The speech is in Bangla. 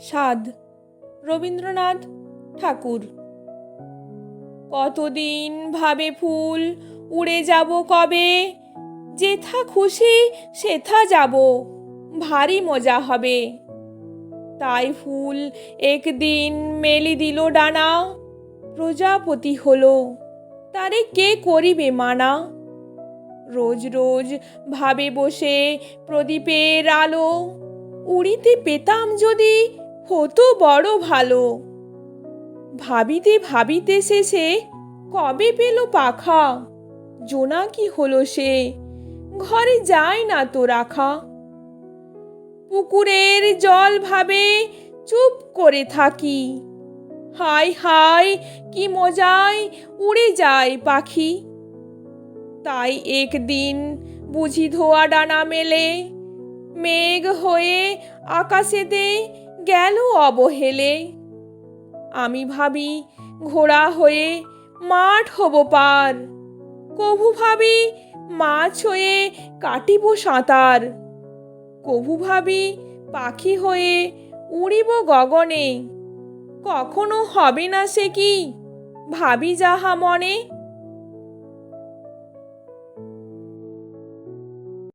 স্বাদ রবীন্দ্রনাথ ঠাকুর। কতদিন ভাবে ফুল উড়ে যাব কবে? যেথা খুশি সেথা যাব, ভারী মজা হবে। তাই ফুল একদিন মেলি দিল ডানা, প্রজাপতি হলো, তারে কে করিবে মানা? রোজ রোজ ভাবে বসে প্রদীপের আলো, উড়িতে পেতাম যদি হতো বড় ভালো। ভাবিতে ভাবিতে শেষে কবে পেল পাখা? জোনাকি হলো সে, ঘরে যায় না তো রাখা। পুকুরের জল ভাবে চুপ করে থাকি। হাই হাই কি মজায় উড়ে যায় পাখি। তাই একদিন বুঝি ধোয়া ডানা মেলে, মেঘ হয়ে আকাশেতে গেল অবহেলে। আমি ভাবি ঘোড়া হয়ে মাঠ হব পার। কভু ভাবি মাছ হয়ে কাটিব সাঁতার। কভু ভাবি পাখি হয়ে উড়িব গগনে। কখনো হবে না সে কি? ভাবি যাহা মনে